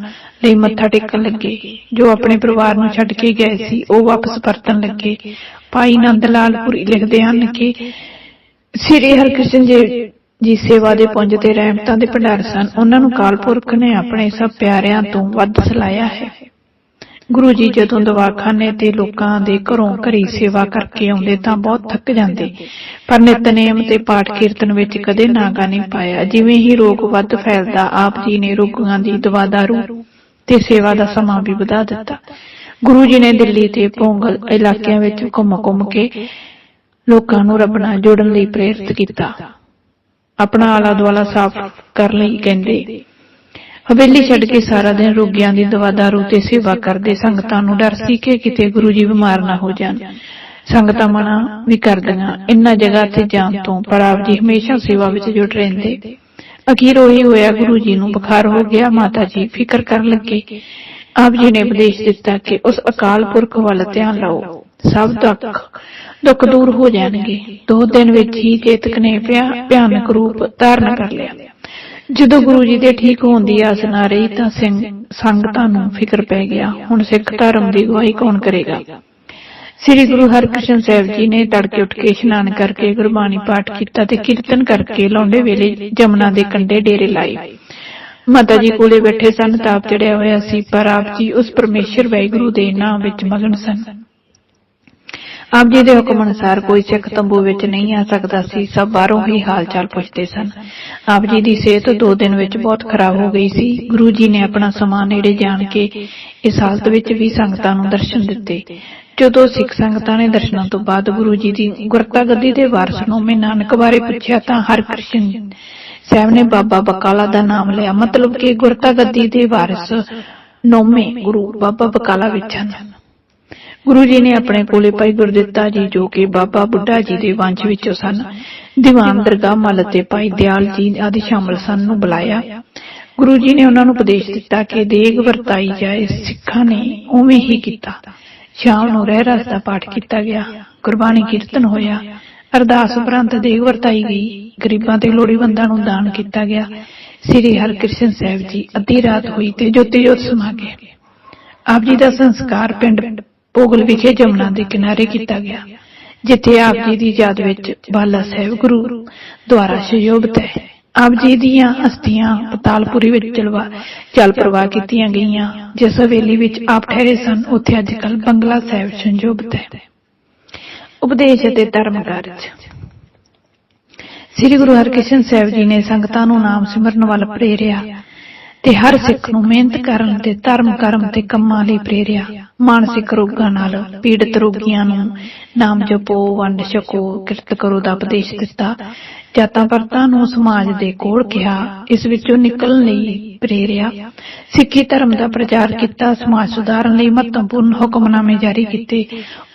ਲਈ ਮੱਥਾ ਟੇਕਣ ਲੱਗੇ। ਜੋ ਆਪਣੇ ਪਰਿਵਾਰ ਨੂੰ ਛੱਡ ਕੇ ਗਏ ਸੀ, ਉਹ ਵਾਪਸ ਪਰਤਣ ਲੱਗੇ। ਭਾਈ ਨੰਦ ਲਾਲ ਪੁਰੀ ਲਿਖਦੇ ਹਨ ਕਿ ਸ੍ਰੀ ਹਰਕ੍ਰਿਸ਼ਨ ਜੀ ਜੀ ਸੇਵਾ ਦੇ ਪੁੰਜ ਤੇ ਰਹਿਮਤਾਂ ਦੇ ਭੰਡਾਰ ਸਨ। ਉਹਨਾਂ ਨੂੰ ਕਾਲ ਨੇ ਆਪਣੇ ਸਭ ਪਿਆਰਿਆਂ ਤੋਂ ਵੱਧ ਸਲਾਇਆ ਹੈ। ਗੁਰੂ ਜੀ ਜਦੋਂ ਦਵਾਖਾਨੇ ਤੇ ਲੋਕਾਂ ਦੇ ਘਰੋਂ ਘਰੀ ਸੇਵਾ ਕਰਕੇ ਆਉਂਦੇ ਤਾਂ ਬਹੁਤ ਥੱਕ ਜਾਂਦੇ। ਪਰ ਨਿਤਨੇਮ ਤੇ ਪਾਠ ਕੀਰਤਨ ਵਿੱਚ ਕਦੇ ਨਾਗਾ ਨਹੀਂ ਪਾਇਆ। ਜਿਵੇਂ ਹੀ ਰੋਗ ਵੱਧ ਫੈਲਦਾ, ਆਪ ਜੀ ਨੇ ਰੋਗਾਂ ਦੀ ਦਵਾ ਦਾਰੂ ਤੇ ਸੇਵਾ ਦਾ ਸਮਾਂ ਵੀ ਵਧਾ ਦਿੱਤਾ। ਗੁਰੂ ਜੀ ਨੇ ਦਿੱਲੀ ਤੇ ਪੋਂਗਲ ਇਲਾਕਿਆਂ ਵਿੱਚ ਘੁੰਮ-ਘੁੰਮ ਕੇ ਲੋਕਾਂ ਨੂੰ ਰੱਬ ਨਾਲ ਜੋੜਨ ਲਈ ਪ੍ਰੇਰਿਤ ਕੀਤਾ। ਆਪਣਾ ਆਲਾ ਦੁਆਲਾ ਸਾਫ਼ ਕਰ ਲਈ ਕਹਿੰਦੇ। ਹਵੇਲੀ ਛੱਡ ਕੇ ਸਾਰਾ ਦਿਨ ਰੋਗੀਆਂ ਦੀ ਦਵਾ ਦਾਰੂ ਤੇ ਸੇਵਾ ਕਰਦੇ। ਸੰਗਤਾਂ ਨੂੰ ਡਰ ਸੀ ਕਿ ਕਿਤੇ ਗੁਰੂ ਜੀ ਬਿਮਾਰ ਨਾ ਹੋ ਜਾਣ। ਸੰਗਤਾਂ ਮਨਾ ਵੀ ਕਰਦੀਆਂ। ਇੰਨਾ ਜਗ੍ਹਾ ਤੇ ਜਾਣ ਤੋਂ ਪਰ ਆਪ ਜੀ ਹਮੇਸ਼ਾ ਸੇਵਾ ਵਿੱਚ ਜੁਟ ਰਹਿੰਦੇ। ਅਖੀਰ ਉਹੀ ਹੋਇਆ ਗੁਰੂ ਜੀ ਨੂੰ ਬੁਖਾਰ ਹੋ ਗਿਆ ਮਾਤਾ ਜੀ ਫਿਕਰ ਕਰਨ ਲੱਗੇ। ਆਪ ਜੀ ਨੇ ਉਪਦੇਸ਼ ਦਿੱਤਾ ਕਿ ਉਸ ਅਕਾਲ ਪੁਰਖ ਵੱਲ ਧਿਆਨ ਲਾਓ। ਸਭ ਦੁੱਖ ਦੁੱਖ ਦੂਰ ਹੋ ਜਾਣਗੇ। ਦੋ ਦਿਨ ਵਿੱਚ ਹੀ ਚੇਤਕ ਨੇ ਭਿਆਨਕ ਰੂਪ ਧਾਰਨ ਕਰ ਲਿਆ। ਜਦੋਂ ਗੁਰੂ ਜੀ ਦੇ ਠੀਕ ਹੋਣ ਦੀ ਆਸ ਨਾ ਰਹੀ ਤਾਂ ਸਿੰਘ, ਸੰਗਤਾਂ ਨੂੰ ਫਿਕਰ ਪੈ ਗਿਆ। ਹੁਣ ਸਿੱਖ ਧਰਮ ਦੀ ਅਗਵਾਈ ਕੌਣ ਕਰੇਗਾ? ਸ੍ਰੀ ਗੁਰੂ ਹਰਕ੍ਰਿਸ਼ਨ ਸਾਹਿਬ ਜੀ ਨੇ ਤੜਕੇ ਉੱਠ ਕੇ ਇਸ਼ਨਾਨ ਕਰਕੇ ਗੁਰਬਾਣੀ ਪਾਠ ਕੀਤਾ ਤੇ ਕੀਰਤਨ ਕਰਕੇ ਲੌਂਡੇ ਵੇਲੇ ਜਮਨਾ ਦੇ ਕੰਢੇ ਡੇਰੇ ਲਾਏ। ਮਾਤਾ ਜੀ ਕੋਲੇ ਬੈਠੇ ਸਨ, ਤਾਪ ਚੜਿਆ ਹੋਇਆ ਸੀ, ਪਰ ਆਪ ਜੀ ਉਸ ਪਰਮੇਸ਼ਰ ਵਾਹਿਗੁਰੂ ਦੇ ਨਾਮ ਵਿੱਚ ਮਗਨ ਸਨ। ਆਪ ਜੀ ਦੇ ਹੁਕਮ ਅਨੁਸਾਰ ਕੋਈ ਸਿੱਖ ਤੰਬੂ ਵਿੱਚ ਨਹੀਂ ਆ ਸਕਦਾ ਸੀ, ਸਭ ਬਾਹਰੋਂ ਹੀ ਹਾਲ ਪੁੱਛਦੇ ਸਨ। ਆਪ ਜੀ ਦੀ ਸਿਹਤ ਦੋ ਦਿਨ ਵਿੱਚ ਬਹੁਤ ਖਰਾਬ ਹੋ ਗਈ ਸੀ। ਗੁਰੂ ਜੀ ਨੇ ਆਪਣਾ ਸਮਾਂ ਨੇੜੇ ਜਾਣ ਕੇ ਇਸ ਹਾਲਤ ਵਿੱਚ ਵੀ ਸੰਗਤਾਂ ਨੂੰ ਦਰਸ਼ਨ ਦਿੱਤੇ। ਜਦੋਂ ਸਿੱਖ ਸੰਗਤਾਂ ਨੇ ਦਰਸ਼ਨਾਂ ਤੋਂ ਬਾਅਦ ਗੁਰੂ ਜੀ ਦੀ ਗੁਰਤਾ ਗੱਦੀ ਦੇ ਵਾਰਸ ਨੂੰ ਮੈਂ ਨਾਨਕ ਬਾਰੇ ਪੁੱਛਿਆ ਤਾਂ ਹਰ ਕ੍ਰਿਸ਼ਨ ਸਾਹਿਬ ਨੇ ਬਾਬਾ ਬਕਾਲਾ ਦਾ ਨਾਮ ਲਿਆ। ਮਤਲਬ ਕਿ ਗੁਰਤਾ ਗੱਦੀ ਦੇ ਵਾਰਿਸ ਨੌਵੇਂ ਗੁਰੂ ਬਾਬਾ ਬਕਾਲਾ ਵਿੱਚ ਹਨ। ਗੁਰੂ ਜੀ ਨੇ ਆਪਣੇ ਕੋਲੇ ਭਾਈ ਗੁਰਦਿੱਤਾ ਜੀ ਜੋ ਕਿ ਬਾਬਾ ਬੁੱਢਾ ਜੀ ਦੇ ਵੰਸ਼ ਵਿੱਚੋਂ ਸਨ, ਦੀਵਾਨ ਦਰਗਾਹ ਮੱਲ ਤੇ ਭਾਈ ਦਿਆਲ ਜੀ ਆਦਿ ਸ਼ਾਮਲ ਸਨ ਨੂੰ ਬੁਲਾਇਆ। ਗੁਰੂ ਜੀ ਨੇ ਉਹਨਾਂ ਨੂੰ ਉਪਦੇਸ਼ ਦਿੱਤਾ ਕਿ ਦੇਗ ਵਰਤਾਈ ਜਾਏ, ਸਿੱਖਾਂ ਨੇ ਉਵੇਂ ਹੀ ਕੀਤਾ। ਸ਼ਾਮ ਨੂੰ ਰਹਿ ਰਸ ਦਾ ਪਾਠ ਕੀਤਾ ਗਿਆ, ਗੁਰਬਾਣੀ ਕੀਰਤਨ ਹੋਇਆ। ਅਰਦਾਸ ਉਪਰੰਤ ਦੇਗ ਵਰਤਾਈ ਗਈ। ਗਰੀਬਾਂ ਤੇ ਲੋੜੀਵੰਦਾਂ ਨੂੰ ਦਾਨ ਕੀਤਾ ਗਿਆ। ਸ੍ਰੀ ਹਰਕ੍ਰਿਸ਼ਨ ਸਾਹਿਬ ਜੀ ਅੱਧੀ ਰਾਤ ਹੋਈ ਤੇ ਜੋਤੀ ਜੋਤ ਸਮਾ ਗਏ। ਆਪ ਜੀ ਦਾ ਸੰਸਕਾਰ ਪਿੰਡ ਪੋਗਲ ਵਿਖੇ ਜਮਨਾ ਦੇ ਕਿਨਾਰੇ ਕੀਤਾ ਗਿਆ, ਜਿੱਥੇ ਆਪ ਜੀ ਦੀ ਯਾਦ ਵਿੱਚ ਬਾਲਾ ਸਾਹਿਬ ਗੁਰੂ ਦੁਆਰਾ ਸ਼ਯੋਭਤ ਹੈ। ਆਪ ਜੀ ਦੀਆਂ ਅਸਥੀਆਂ ਪਤਾਲਪੁਰੀ ਵਿੱਚ ਚਲਵਾ ਚਲ ਪ੍ਰਵਾਹ ਕੀਤੀਆਂ ਗਈਆਂ, ਜਿਸ ਹਵੇਲੀ ਵਿੱਚ ਆਪ ਠਹਿਰੇ ਸਨ, ਉੱਥੇ ਅੱਜ ਕੱਲ ਬੰਗਲਾ ਸਾਹਿਬ ਸੰਜੋਭਤ ਹੈ। ਉਪਦੇਸ਼ ਅਤੇ ਧਰਮ ਕਾਰਜ। ਸ੍ਰੀ ਗੁਰੂ ਹਰਕ੍ਰਿਸ਼ਨ ਸਾਹਿਬ ਜੀ ਨੇ ਸੰਗਤਾਂ ਨੂੰ ਨਾਮ ਸਿਮਰਨ ਵੱਲ ਪ੍ਰੇਰਿਆ। ਤੇ ਹਰ ਸਿੱਖ ਨੂੰ ਮਿਹਨਤ ਕਰਨ ਤੇ ਧਰਮ ਕਰਮ ਤੇ ਕੰਮਾਂ ਲਈ ਪ੍ਰੇਰਿਆ ਮਾਨਸਿਕ ਰੋਗਾਂ ਨਾਲ ਪੀੜਤ ਰੋਗੀਆਂ ਨੂੰ ਨਾਮ ਜਪੋ ਵੰਡ ਛਕੋ ਕਿਰਤ ਕਰੋ ਦਾ ਉਪਦੇਸ਼ ਦਿੱਤਾ। ਜਾਤਾਂ ਪਰਤਾਂ ਨੂੰ ਸਮਾਜ ਦੇ ਕੋਲ ਕਿਹਾ ਇਸ ਵਿੱਚੋਂ ਨਿਕਲਣ ਲਈ ਪ੍ਰੇਰਿਆ। ਸਿੱਖੀ ਧਰਮ ਦਾ ਪ੍ਰਚਾਰ ਕੀਤਾ ਸਮਾਜ ਸੁਧਾਰਨ ਲਈ ਮਹੱਤਵਪੂਰਨ ਹੁਕਮਨਾਮੇ ਜਾਰੀ ਕੀਤੇ।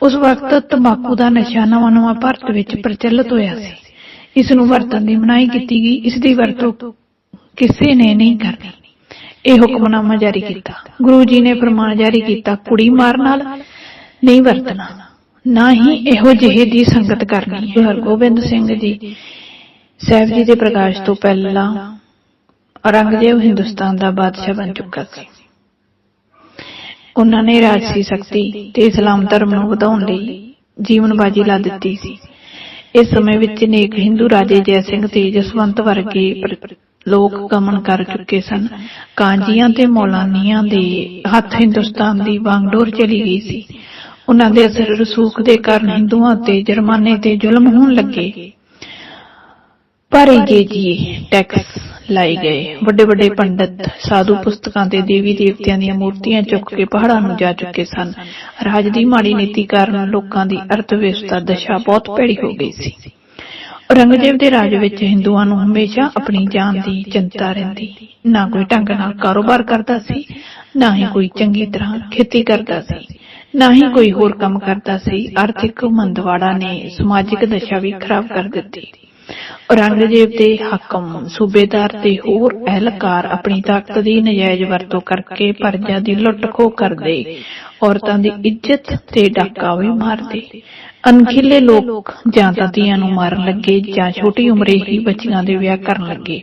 ਉਸ ਵਕਤ ਤੰਬਾਕੂ ਦਾ ਨਸ਼ਾ ਨਵਾਂ ਨਵਾਂ ਭਾਰਤ ਵਿੱਚ ਪ੍ਰਚਲਿਤ ਹੋਇਆ ਸੀ। ਇਸ ਨੂੰ ਵਰਤਣ ਦੀ ਮਨਾਹੀ ਕੀਤੀ ਗਈ। ਇਸ ਦੀ ਵਰਤੋਂ ਕਿਸੇ ਨੇ ਨਹੀਂ ਕਰਨੀ ਇਹ ਹੁਕਮਨਾਮਾ ਜਾਰੀ ਕੀਤਾ। ਗੁਰੂ ਜੀ ਨੇ ਫਰਮਾਨ ਜਾਰੀ ਕੀਤਾ, ਕੁੜੀ ਮਾਰਨ ਨਾਲ ਨਹੀਂ ਵਰਤਣਾ। ਨਾ ਹੀ ਇਹੋ ਜਿਹੇ ਦੀ ਸੰਗਤ ਕਰਨੀ। ਹਰਗੋਬਿੰਦ ਸਿੰਘ ਜੀ ਸਾਹਿਬ ਜੀ ਦੇ ਪ੍ਰਕਾਸ਼ ਤੋਂ ਪਹਿਲਾਂ ਔਰੰਗਜ਼ੇਬ ਹਿੰਦੁਸਤਾਨ ਦਾ ਬਾਦਸ਼ਾਹ ਬਣ ਚੁੱਕਾ ਸੀ। ਉਹਨਾਂ ਨੇ ਰਾਜਸੀ ਸ਼ਕਤੀ ਤੇ ਇਸਲਾਮ ਧਰਮ ਨੂੰ ਵਧਾਉਣ ਲਈ ਜੀਵਨ ਬਾਜੀ ਲਾ ਦਿੱਤੀ ਸੀ। ਇਸ ਸਮੇਂ ਵਿੱਚ ਨੇਕ ਹਿੰਦੂ ਰਾਜੇ ਜੈ ਸਿੰਘ ਤੇ ਜਸਵੰਤ ਵਰਗੇ ਲੋਕ ਗਮਨ ਕਰ ਚੁੱਕੇ ਸਨ। ਕਾਂਜੀਆਂ ਤੇ ਮੌਲਾਨੀਆਂ ਦੇ ਹੱਥ ਹਿੰਦੁਸਤਾਨ ਦੀ ਵਾਂਗਡੋਰ ਚਲੀ ਗਈ ਸੀ। ਉਹਨਾਂ ਦੇ ਅਸਰ ਰਸੂਖ ਦੇ ਕਾਰਨ ਹਿੰਦੂਆਂ ਤੇ ਜੁਰਮਾਨੇ ਤੇ ਜ਼ੁਲਮ ਹੋਣ ਲੱਗੇ। ਪਰ ਜੇ ਜੀ ਟੈਕਸ ਲਾਏ ਗਏ। ਵੱਡੇ ਵੱਡੇ ਪੰਡਤ, ਸਾਧੂ ਪੁਸਤਕਾਂ ਤੇ ਦੇਵੀ ਦੇਵਤਿਆਂ ਦੀਆਂ ਮੂਰਤੀਆਂ ਚੁੱਕ ਕੇ ਪਹਾੜਾਂ ਨੂੰ ਜਾ ਚੁੱਕੇ ਸਨ। ਰਾਜ ਦੀ ਮਾੜੀ ਨੀਤੀ ਕਾਰਨ ਲੋਕਾਂ ਦੀ ਅਰਥ ਦਸ਼ਾ ਬਹੁਤ ਭੈੜੀ ਹੋ ਗਈ ਸੀ। ਔਰੰਗਜ਼ੇਬ ਦੇ ਰਾਜ ਵਿੱਚ ਹਿੰਦੂਆਂ ਨੂੰ ਹਮੇਸ਼ਾ ਆਪਣੀ ਜਾਨ ਦੀ ਚਿੰਤਾ ਰਹਿੰਦੀ। ਨਾ ਕੋਈ ਢੰਗ ਨਾਲ ਕਾਰੋਬਾਰ ਕਰਦਾ ਸੀ, ਨਾ ਹੀ ਕੋਈ ਚੰਗੀ ਤਰ੍ਹਾਂ ਖੇਤੀ ਕਰਦਾ ਸੀ, ਨਾ ਹੀ ਕੋਈ ਹੋਰ ਕੰਮ ਕਰਦਾ ਸੀ। ਆਰਥਿਕ ਮੰਦਵਾੜਾ ਨੇ ਸਮਾਜਿਕ ਦਸ਼ਾ ਵੀ ਖਰਾਬ ਕਰ ਦਿੱਤੀ। ਔਰੰਗਜ਼ੇਬ ਦੇ ਹਾਕਮ, ਸੂਬੇਦਾਰ ਤੇ ਹੋਰ ਅਹਿਲਕਾਰ ਆਪਣੀ ਤਾਕਤ ਦੀ ਨਜਾਇਜ਼ ਵਰਤੋਂ ਕਰਕੇ ਪਰਜਾ ਦੀ ਲੁੱਟ ਕਰਦੇ। ਔਰਤਾਂ ਦੀ ਇੱਜ਼ਤ ਤੇ ਡਾਕਾ ਵੀ ਮਾਰਦੇ। ਅਣਖੀਲੇ ਲੋਕ ਜਾਂ ਤਾਂ ਧੀਆਂ ਨੂੰ ਮਾਰਨ ਲੱਗੇ ਜਾਂ ਛੋਟੀ ਉਮਰੇ ਹੀ ਬੱਚੀਆਂ ਦੇ ਵਿਆਹ ਕਰਨ ਲੱਗੇ।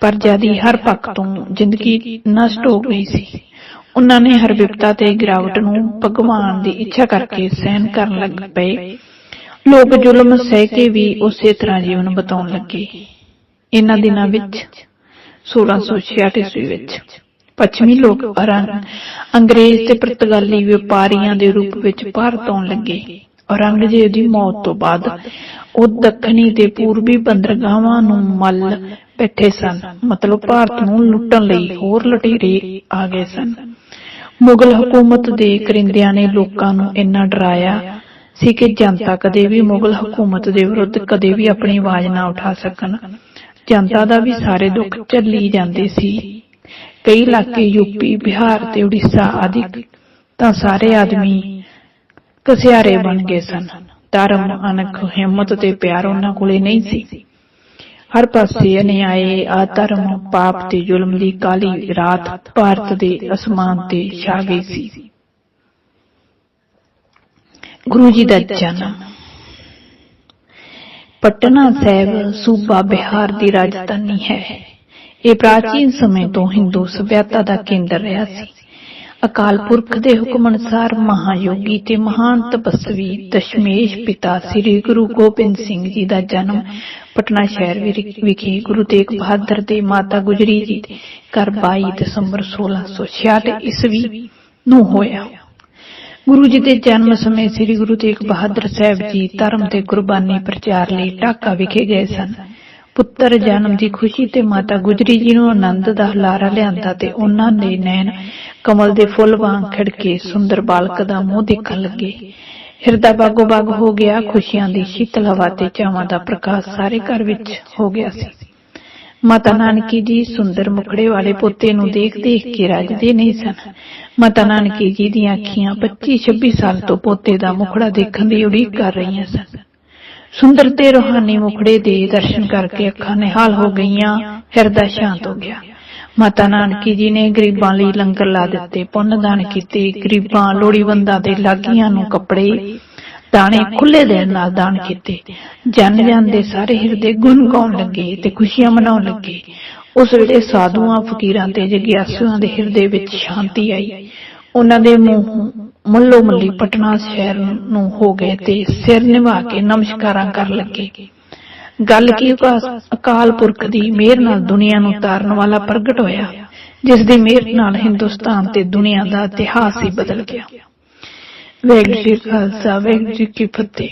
ਪਰਜਾ ਦੀ ਹਰ ਪੱਖ ਤੋਂ ਜ਼ਿੰਦਗੀ ਨਸ਼ਟ ਹੋ ਗਈ ਸੀ। ਉਹਨਾਂ ਨੇ ਹਰ ਵਿਪਤਾ ਤੇ ਗਿਰਾਵਟ ਨੂੰ ਭਗਵਾਨ ਦੀ ਇੱਛਾ ਕਰਕੇ ਸਹਿਨ ਕਰਨ ਲੱਗ ਪਏ। ਲੋਕ ਜ਼ੁਲਮ ਸਹਿ ਕੇ ਵੀ ਉਸੇ ਤਰ੍ਹਾਂ ਜੀਵਨ ਬਤਾਉਣ ਲੱਗੇ। ਇਹਨਾਂ ਦਿਨਾਂ ਵਿੱਚ 1666 ਈਸਵੀ ਵਿੱਚ, ਪੱਛਮੀ ਲੋਕ ਅੰਗਰੇਜ਼ ਤੇ ਪੁਰਤਗਾਲੀ ਵਪਾਰੀਆਂ ਦੇ ਰੂਪ ਵਿੱਚ ਭਾਰਤ ਆਉਣ ਲੱਗੇ। ਔਰੰਗਜ਼ੇਬ ਦੀ ਮੌਤ ਤੋਂ ਬਾਅਦ ਉਹ ਦੱਖਣੀ ਤੇ ਪੂਰਬੀ ਬੰਦਰਗਾਹਾਂ ਨੂੰ ਮੱਲ ਬੈਠੇ ਸਨ। ਮਤਲਬ ਭਾਰਤ ਨੂੰ ਲੁੱਟਣ ਲਈ ਹੋਰ ਲਟੇਰੇ ਆ ਗਏ ਸਨ। ਮੁਗਲ ਹਕੂਮਤ ਦੇ ਕਰਿੰਦਿਆਂ ਨੇ ਲੋਕਾਂ ਨੂੰ ਇੰਨਾ ਡਰਾਇਆ ਸੀ ਕਿ ਜਨਤਾ ਕਦੇ ਵੀ ਮੁਗਲ ਹਕੂਮਤ ਦੇ ਵਿਰੁੱਧ ਕਦੇ ਵੀ ਆਪਣੀ ਆਵਾਜ਼ ਨਾ ਉਠਾ ਸਕਣ। ਜਨਤਾ ਦਾ ਵੀ ਸਾਰੇ ਦੁੱਖ ਝੱਲੀ ਜਾਂਦੇ ਸੀ। ਕਈ ਇਲਾਕੇ ਯੂਪੀ ਬਿਹਾਰ ਤੇ ਉੜੀਸਾ ਆਦਿ ਤਾਂ ਸਾਰੇ ਆਦਮੀ ਕਸਿਆਰੇ ਬਣ ਗਏ ਸਨ। ਧਰਮ ਅਨਖ ਹਿੰਮਤ ਤੇ ਪਿਆਰ ਉਹਨਾਂ ਕੋਲੇ ਨਹੀਂ ਸੀ। ਹਰ ਪਾਸੇ ਅਨਿਆਏ ਆਧਰਮ ਪਾਪ ਤੇ ਜ਼ੁਲਮ ਦੀ ਕਾਲੀ ਰਾਤ ਭਾਰਤ ਦੇ ਅਸਮਾਨ ਤੇ ਛਾ ਗਈ ਸੀ। ਗੁਰੂ ਜੀ ਦਾ ਜਨਮ। ਪਟਨਾ ਸਾਹਿਬ ਸੂਬਾ ਬਿਹਾਰ ਦੀ ਰਾਜਧਾਨੀ ਹੈ। ਇਹ ਪ੍ਰਾਚੀਨ ਸਮੇਂ ਤੋਂ ਹਿੰਦੂ ਸਭਿਅਤਾ ਦਾ ਕੇਂਦਰ ਰਿਹਾ ਸੀ। ਅਕਾਲ ਪੁਰਖ ਦੇ ਹੁਕਮ ਅਨੁਸਾਰ ਮਹਾਯੋਗੀ ਤੇ ਮਹਾਨ ਤਪਸਵੀ ਦਸ਼ਮੇਸ਼ ਪਿਤਾ ਸ੍ਰੀ ਗੁਰੂ ਗੋਬਿੰਦ ਸਿੰਘ ਜੀ ਦਾ ਜਨਮ। ਪਟਨਾ ਸ਼ਹਿਰ ਵਿਖੇ ਗੁਰੂ ਤੇਗ ਬਹਾਦਰ ਦੇ ਮਾਤਾ ਗੁਜਰੀ ਜੀ ਦੇ ਘਰ 22 ਦਸੰਬਰ 1666 ਈਸਵੀ ਨੂੰ ਹੋਇਆ। ਗੁਰੂ ਜੀ ਦੇ ਜਨਮ ਸਮੇਂ ਸ੍ਰੀ ਗੁਰੂ ਤੇਗ ਬਹਾਦਰ ਸਾਹਿਬ ਜੀ ਧਰਮ ਤੇ ਕੁਰਬਾਨੀ ਪ੍ਰਚਾਰ ਲਈ ਢਾਕਾ ਵਿਖੇ ਗਏ ਸਨ। ਪੁੱਤਰ ਜਨਮ ਦੀ ਖੁਸ਼ੀ ਤੇ ਮਾਤਾ ਗੁਜਰੀ ਜੀ ਨੂੰ ਆਨੰਦ ਦਾ ਹਲਾਰਾ ਲਿਆਂਦਾ ਤੇ ਉਹਨਾਂ ਦੇ ਨੈਣ ਕਮਲ ਦੇ ਫੁੱਲ ਵਾਂਗ ਖਿੜਕੇ ਸੁੰਦਰ ਬਾਲਕ ਦਾ ਮੂੰਹ ਦੇਖਣ ਲੱਗੇ। ਹਿਰਦਾ ਬਾਗੋ ਬਾਗ ਹੋ ਗਿਆ, ਖੁਸ਼ੀਆਂ ਦੀ ਸ਼ੀਤਲ ਹਵਾ ਤੇ ਚਾਵਾਂ ਦਾ ਪ੍ਰਕਾਸ਼ ਸਾਰੇ ਘਰ ਵਿੱਚ ਹੋ ਗਿਆ ਸੀ। ਮਾਤਾ ਨਾਨਕੀ ਜੀ ਸੁੰਦਰ ਮੁਖੜੇ ਵਾਲੇ ਪੋਤੇ ਨੂੰ ਦੇਖ ਦੇਖ ਕੇ ਰੱਜਦੇ ਨਹੀਂ ਸਨ। ਮਾਤਾ ਨਾਨਕੀ ਜੀ ਦੀਆਂ ਅੱਖੀਆਂ 25-26 ਸਾਲ ਤੋਂ ਪੋਤੇ ਦਾ ਮੁਖੜਾ ਦੇਖਣ ਦੀ ਉਡੀਕ ਕਰ ਰਹੀਆਂ ਸਨ। ਸੁੰਦਰ ਤੇ ਰੋਹਾਨੀ ਮੁਖੜੇ ਦੇ ਦਰਸ਼ਨ ਕਰਕੇ ਅੱਖਾਂ ਨਿਹਾਲ ਹੋ ਗਈਆਂ, ਹਿਰਦਾ ਸ਼ਾਂਤ ਹੋ ਗਿਆ। ਮਾਤਾ ਨਾਨਕੀ ਜੀ ਨੇ ਗਰੀਬਾਂ ਲਈ ਲੰਗਰ ਲਾ ਦਿੱਤੇ, ਪੁੰਨ ਦਾਨ ਕੀਤੇ, ਗਰੀਬਾਂ ਲੋੜੀਵੰਦਾਂ ਦੇ ਲਾਗੀਆਂ ਨੂੰ ਕੱਪੜੇ ਦਾਣੇ ਖੁੱਲੇ ਦੇਣ ਨਾਲ ਦਾਨ ਕੀਤੇ। ਜਨ ਜਨ ਦੇ ਸਾਰੇ ਹਿਰਦੇ ਗੁਣ ਗਾਉਣ ਲੱਗੇ ਤੇ ਖੁਸ਼ੀਆਂ ਮਨਾਉਣ ਲੱਗੇ। ਉਸ ਵੇਲੇ ਸਾਧੂਆਂ, ਫਕੀਰਾਂ ਤੇ ਜਗਿਆਸੂਆਂ ਦੇ ਹਿਰਦੇ ਵਿੱਚ ਸ਼ਾਂਤੀ ਆਈ। ਉਹਨਾਂ ਦੇ ਮੂੰਹ ਮੱਲੋ ਮੱਲੀ ਪਟਨਾ ਸ਼ਹਿਰ ਨੂੰ ਹੋ ਗਏ ਤੇ ਸਿਰ ਨਿਵਾ ਕੇ ਨਮਸਕਾਰਾਂ ਕਰਨ ਲੱਗੇ। ਗੱਲ ਕੀ ਅਕਾਲ ਪੁਰਖ ਦੀ ਮਿਹਰ ਨਾਲ ਦੁਨੀਆ ਨੂੰ ਤਾਰਨ ਵਾਲਾ ਪ੍ਰਗਟ ਹੋਇਆ, ਜਿਸ ਦੀ ਮਿਹਰ ਨਾਲ ਹਿੰਦੁਸਤਾਨ ਤੇ ਦੁਨੀਆ ਦਾ ਇਤਿਹਾਸ ਹੀ ਬਦਲ ਗਿਆ। ਵਾਹਿਗੁਰੂ ਜੀ ਕਾ ਖਾਲਸਾ ਵਾਹਿਗੁਰੂ ਜੀ ਕੀ ਫਤਿਹ